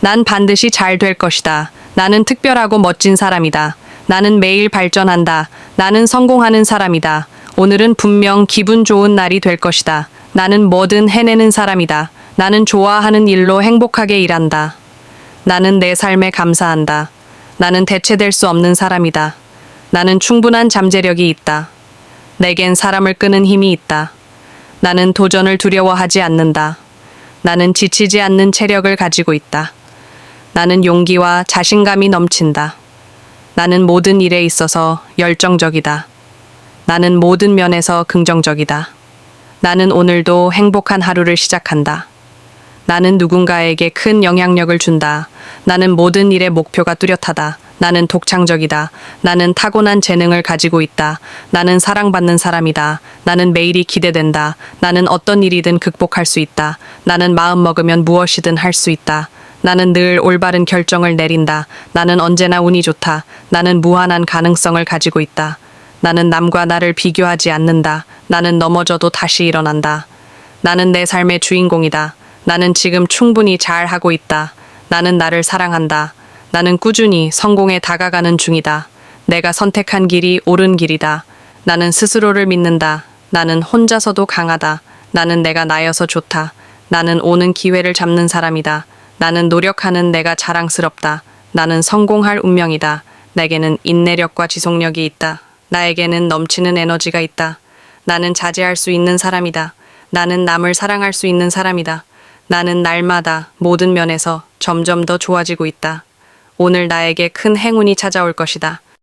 난 반드시 잘 될 것이다. 나는 특별하고 멋진 사람이다. 나는 매일 발전한다. 나는 성공하는 사람이다. 오늘은 분명 기분 좋은 날이 될 것이다. 나는 뭐든 해내는 사람이다. 나는 좋아하는 일로 행복하게 일한다. 나는 내 삶에 감사한다. 나는 대체될 수 없는 사람이다. 나는 충분한 잠재력이 있다. 내겐 사람을 끄는 힘이 있다. 나는 도전을 두려워하지 않는다. 나는 지치지 않는 체력을 가지고 있다. 나는 용기와 자신감이 넘친다. 나는 모든 일에 있어서 열정적이다. 나는 모든 면에서 긍정적이다. 나는 오늘도 행복한 하루를 시작한다. 나는 누군가에게 큰 영향력을 준다. 나는 모든 일의 목표가 뚜렷하다. 나는 독창적이다. 나는 타고난 재능을 가지고 있다. 나는 사랑받는 사람이다. 나는 매일이 기대된다. 나는 어떤 일이든 극복할 수 있다. 나는 마음 먹으면 무엇이든 할 수 있다. 나는 늘 올바른 결정을 내린다. 나는 언제나 운이 좋다. 나는 무한한 가능성을 가지고 있다. 나는 남과 나를 비교하지 않는다. 나는 넘어져도 다시 일어난다. 나는 내 삶의 주인공이다. 나는 지금 충분히 잘 하고 있다. 나는 나를 사랑한다. 나는 꾸준히 성공에 다가가는 중이다. 내가 선택한 길이 옳은 길이다. 나는 스스로를 믿는다. 나는 혼자서도 강하다. 나는 내가 나여서 좋다. 나는 오는 기회를 잡는 사람이다. 나는 노력하는 내가 자랑스럽다. 나는 성공할 운명이다. 내게는 인내력과 지속력이 있다. 나에게는 넘치는 에너지가 있다. 나는 자제할 수 있는 사람이다. 나는 남을 사랑할 수 있는 사람이다. 나는 날마다 모든 면에서 점점 더 좋아지고 있다. 오늘 나에게 큰 행운이 찾아올 것이다.